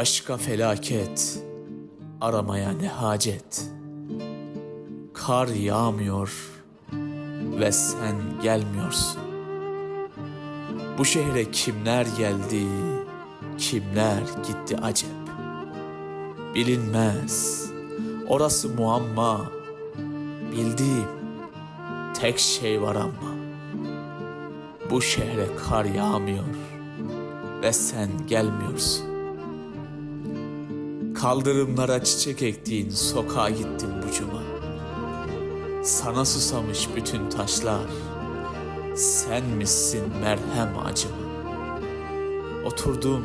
Başka felaket aramaya ne hacet. Kar yağmıyor ve sen gelmiyorsun. Bu şehre kimler geldi, kimler gitti acep. Bilinmez, orası muamma. Bildiğim tek şey var ama. Bu şehre kar yağmıyor ve sen gelmiyorsun. Kaldırımlara çiçek ektiğin sokağa gittim bu cuma. Sana susamış bütün taşlar. Sen misin merhem acıma? Oturdum,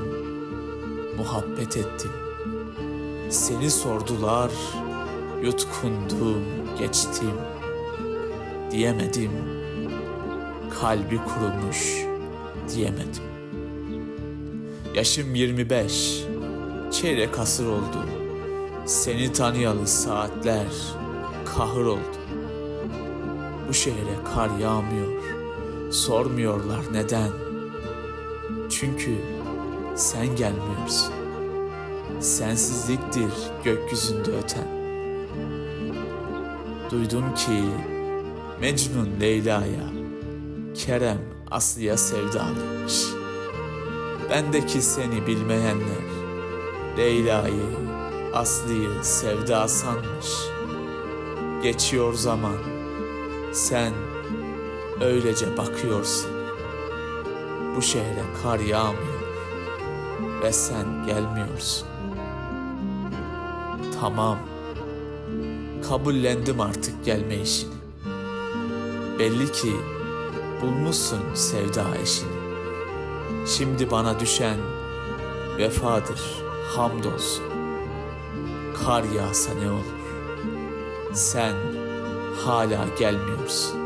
muhabbet ettim. Seni sordular, yutkundum, geçtim. Diyemedim, kalbi kurumuş diyemedim. Yaşım 25, çeyrek asır oldu. Seni tanıyalı saatler kahır oldu. Bu şehre kar yağmıyor, sormuyorlar neden. Çünkü sen gelmiyorsun. Sensizliktir gökyüzünde öten. Duydum ki Mecnun Leyla'ya, Kerem Aslı'ya sevdalıymış. Bendeki seni bilmeyenler Leyla'yı, Aslı'yı sevda sanmış. Geçiyor zaman, sen öylece bakıyorsun. Bu şehre kar yağmıyor ve sen gelmiyorsun. Tamam, kabullendim artık gelme işini. Belli ki bulmuşsun sevda eşini. Şimdi bana düşen vefadır, hamdolsun. Kar yağsa ne olur? Sen hala gelmiyorsun.